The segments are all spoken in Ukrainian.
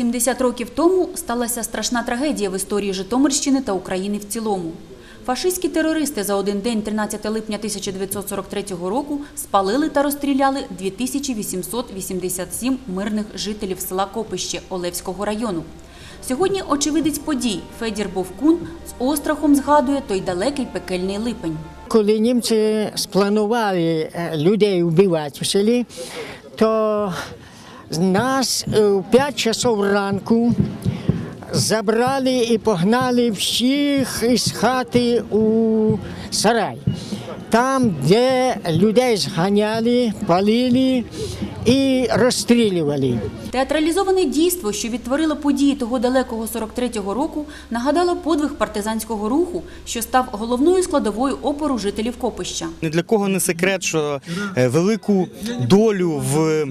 70 років тому сталася страшна трагедія в історії Житомирщини та України в цілому. Фашистські терористи за один день 13 липня 1943 року спалили та розстріляли 2887 мирних жителів села Копище Олевського району. Сьогодні очевидець подій Федір Бовкун з острахом згадує той далекий пекельний липень. Коли німці спланували е, людей вбивати в селі, то нас е, в 5 часов ранку забрали і погнали всіх із хати у сарай. Там, де людей зганяли, палили і розстрілювали. Театралізоване дійство, що відтворило події того далекого 43-го року, нагадало подвиг партизанського руху, що став головною складовою опору жителів Копища. Ні для кого не секрет, що е, велику долю в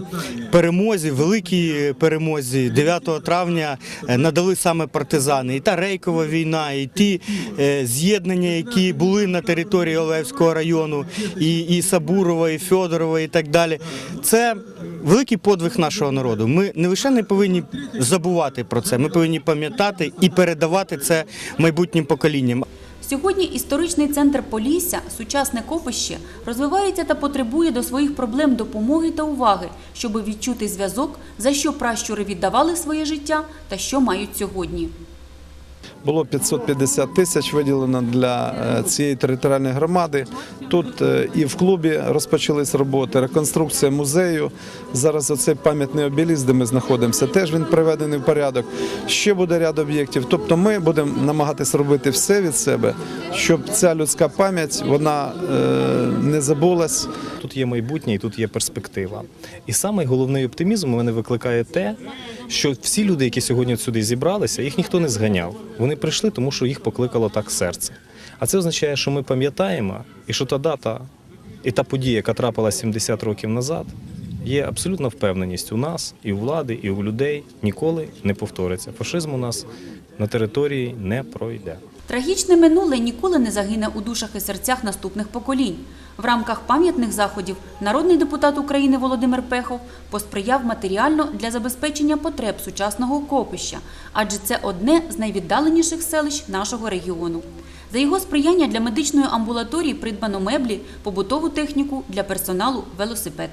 перемозі, великій перемозі 9 травня е, надали саме партизани. І та рейкова війна, і ті е, з'єднання, які були на території Олевського району, і, і Сабурова, і Федорова, і так далі. Це великий подвиг нашого народу. Ми не лише не повинні забувати про це, ми повинні пам'ятати і передавати це майбутнім поколінням. Сьогодні історичний центр Полісся, сучасне Копище, розвивається та потребує до своїх проблем допомоги та уваги, щоб відчути зв'язок, за що пращури віддавали своє життя та що мають сьогодні. Було 550 тисяч виділено для е, цієї територіальної громади. Тут е, і в клубі розпочались роботи, реконструкція музею. Зараз оцей пам'ятний обеліск, де ми знаходимося, теж він приведений в порядок. Ще буде ряд об'єктів. Тобто ми будемо намагатися робити все від себе, щоб ця людська пам'ять вона е, не забулась. Тут є майбутнє і тут є перспектива. І самий головний оптимізм у мене викликає те, що всі люди, які сьогодні сюди зібралися, їх ніхто не зганяв. Вони прийшли, тому що їх покликало так серце. А це означає, що ми пам'ятаємо, і що та дата і та подія, яка трапилася 70 років назад, є абсолютна впевненість у нас, і у влади, і у людей ніколи не повториться. Фашизм у нас на території не пройде. Трагічне минуле ніколи не загине у душах і серцях наступних поколінь. В рамках пам'ятних заходів народний депутат України Володимир Пехов посприяв матеріально для забезпечення потреб сучасного копища, адже це одне з найвіддаленіших селищ нашого регіону. За його сприяння для медичної амбулаторії придбано меблі, побутову техніку для персоналу, велосипед.